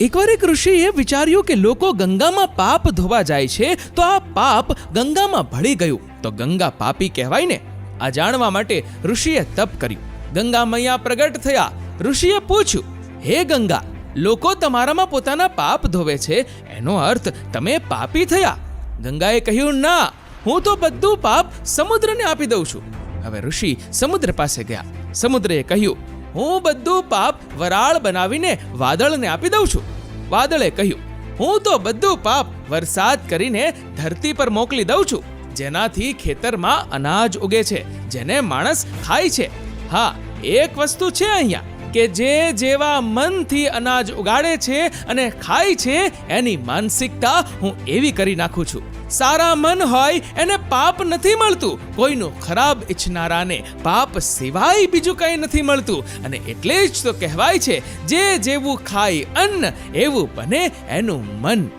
એકવાર એક ઋષિએ વિચાર્યું કે લોકો ગંગામાં પાપ ધોવા જાય છે, તો આ પાપ ગંગામાં ભળી ગયું. તો ગંગા પાપી કહેવાય ને આ જાણવા માટે ઋષિએ તપ કર્યું. ગંગા મૈયા પ્રગટ થયા. ઋષિએ પૂછ્યું, હે ગંગા, લોકો તમારામાં પોતાના પાપ ધોવે છે? એનો અર્થ, તમે પાપી થયા? ગંગાએ કહ્યું, ના, હું તો બધું પાપ સમુદ્રને આપી દઉં છું. હવે ઋષિ સમુદ્ર પાસે ગયા. સમુદ્રએ કહ્યું હું બધું પાપ વરાળ બનાવીને વાદળને આપી દઉં છું. વાદળે કહ્યું, હું તો બધું પાપ વરસાદ કરીને ધરતી પર મોકલી દઉં છું, જેનાથી ખેતરમાં અનાજ ઉગે છે, જેને માણસ ખાય છે. હા, એક વસ્તુ છે અહીંયા. કે જે જેવા મનથી અનાજ ઉગાડે છે અને ખાય છે, એની માનસિકતા હું એવી કરી નાખું છું. સારા મન હોય, એને પાપ નથી મળતું. કોઈનું ખરાબ ઈચ્છનારાને પાપ સિવાય બીજું કંઈ નથી મળતું. અને એટલે જ તો કહેવાય છે, જે જેવું ખાય અન્ન, એવું બને એનું મન.